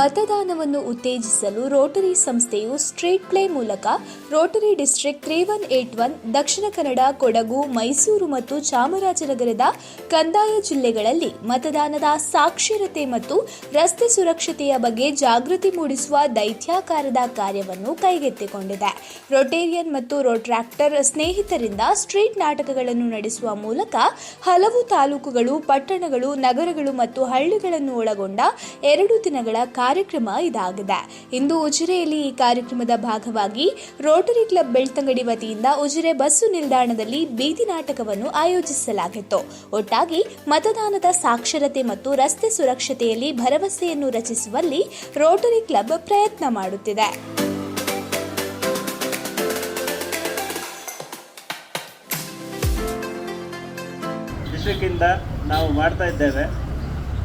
ಮತದಾನವನ್ನು ಉತ್ತೇಜಿಸಲು ರೋಟರಿ ಸಂಸ್ಥೆಯು street play ಮೂಲಕ Rotary district three one eight one, Dakshina Kannada, Kodagu, Mysuru ಮತ್ತು ಚಾಮರಾಜನಗರದ ಕಂದಾಯ ಜಿಲ್ಲೆಗಳಲ್ಲಿ ಮತದಾನದ ಸಾಕ್ಷರತೆ ಮತ್ತು ರಸ್ತೆ ಸುರಕ್ಷತೆಯ ಬಗ್ಗೆ ಜಾಗೃತಿ ಮೂಡಿಸುವ ದೈತ್ಯಾಕಾರದ ಕಾರ್ಯವನ್ನು ಕೈಗೆತ್ತಿಕೊಂಡಿದೆ. ರೊಟೇರಿಯನ್ ಮತ್ತು ರೋಟ್ರಾಕ್ಟರ್ ಸ್ನೇಹಿತರಿಂದ ಸ್ಟ್ರೀಟ್ ನಾಟಕಗಳನ್ನು ನಡೆಸುವ ಮೂಲಕ ಹಲವು ತಾಲೂಕುಗಳು, ಪಟ್ಟಣಗಳು, ನಗರಗಳು ಮತ್ತು ಹಳ್ಳಿಗಳನ್ನು ಒಳಗೊಂಡ ಎರಡು ದಿನಗಳ ಕಾರ್ಯಕ್ರಮ ಇದಾಗಿದೆ. ಇಂದು ಉಜಿರೆಯಲ್ಲಿ ಈ ಕಾರ್ಯಕ್ರಮದ ಭಾಗವಾಗಿ ರೋಟರಿ ಕ್ಲಬ್ ಬೆಳ್ತಂಗಡಿ ವತಿಯಿಂದ ಉಜಿರೆ ಬಸ್ಸು ನಿಲ್ದಾಣದಲ್ಲಿ ಬೀದಿ ನಾಟಕವನ್ನು ಆಯೋಜಿಸಲಾಗಿತ್ತು. ಒಟ್ಟಾಗಿ ಮತದಾನದ ಸಾಕ್ಷರತೆ ಮತ್ತು ರಸ್ತೆ ಸುರಕ್ಷತೆಯಲ್ಲಿ ಭರವಸೆಯನ್ನು ರಚಿಸುವಲ್ಲಿ ರೋಟರಿ ಕ್ಲಬ್ ಪ್ರಯತ್ನ ಮಾಡುತ್ತಿದೆ. ಇದಕ್ಕಿಂತ ನಾವು ಮಾಡ್ತಾ ಇದ್ದೇವೆ.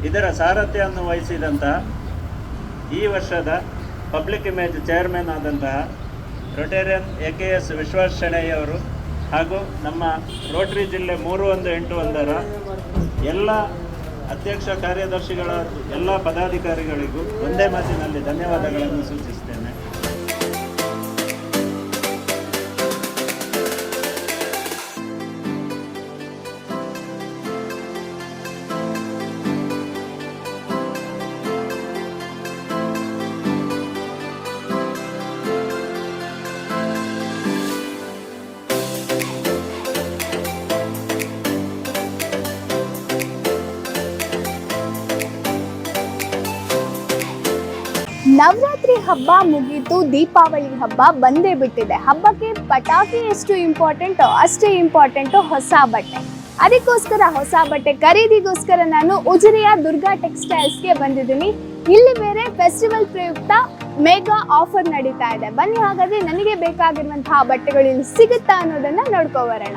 ಇದರ ಸಾರಥ್ಯವನ್ನು ವಹಿಸಿದಂತಹ ಈ ವರ್ಷದ ಪಬ್ಲಿಕ್ ಇಮೇಜ್ ಚೇರ್ಮನ್ ಆದಂತಹ Rotarian A K S Vishwas ಹಾಗೂ ನಮ್ಮ ರೋಟರಿ ಜಿಲ್ಲೆ ಮೂರು ಒಂದು ಎಂಟು ಒಂದರ ಎಲ್ಲ ಅಧ್ಯಕ್ಷ ಕಾರ್ಯದರ್ಶಿಗಳ, ಎಲ್ಲ ಪದಾಧಿಕಾರಿಗಳಿಗೂ ಒಂದೇ ಮಾತಿನಲ್ಲಿ ಧನ್ಯವಾದಗಳನ್ನು ಸೂಚಿಸ್ತೇನೆ ನವರಾತ್ರಿ ಹಬ್ಬ ಮುಗೀತು ದೀಪಾವಳಿ ಹಬ್ಬ ಬಂದೇ ಬಿಟ್ಟಿದೆ. ಹಬ್ಬಕ್ಕೆ ಪಟಾಕಿ ಎಷ್ಟು ಇಂಪಾರ್ಟೆಂಟೋ ಅಷ್ಟೇ ಇಂಪಾರ್ಟೆಂಟು ಹೊಸ ಬಟ್ಟೆ. ಅದಕ್ಕೋಸ್ಕರ ಹೊಸ ಬಟ್ಟೆ ಖರೀದಿಗೋಸ್ಕರ ನಾನು ಉಜಿರೆಯ ದುರ್ಗಾ ಟೆಕ್ಸ್ಟೈಲ್ಸ್ಗೆ ಬಂದಿದ್ದೀನಿ. ಇಲ್ಲಿ ಬೇರೆ ಫೆಸ್ಟಿವಲ್ ಪ್ರಯುಕ್ತ ಮೇಗಾ ಆಫರ್ ನಡೀತಾ ಇದೆ. ಬನ್ನಿ ಹಾಗಾದ್ರೆ ನನಗೆ ಬೇಕಾಗಿರುವಂತಹ ಬಟ್ಟೆಗಳು ಇಲ್ಲಿ ಸಿಗುತ್ತಾ ಅನ್ನೋದನ್ನ ನೋಡ್ಕೊ ಬರೋಣ.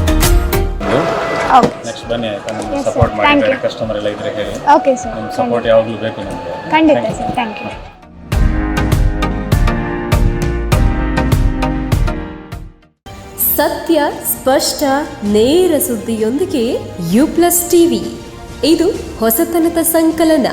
ನೆಕ್ಸ್ಟ್ ಬನ್ನಿ ಆಯ್ತಾ? ನಮ್ಗೆ ಸಪೋರ್ಟ್ ಮಾಡಿ you. ಕಸ್ಟಮರ್ ಎಲ್ಲ ಇದ್ರೆ ಹೇಳಿ. ಓಕೆ ಸರ್ ನಿಮ್ಮ ಸಪೋರ್ಟ್ ಯಾವಾಗಲೂ ಬೇಕು ನಮಗೆ. ಖಂಡಿತ ಸರ್ ಥ್ಯಾಂಕ್ ಯು ಸತ್ಯ ಸ್ಪಷ್ಟ ನೇರ ಸುದ್ದಿಯೊಂದಿಗೆ ಯು ಪ್ಲಸ್ ಟಿವಿ ಇದು ಹೊಸತನದ ಸಂಕಲನ.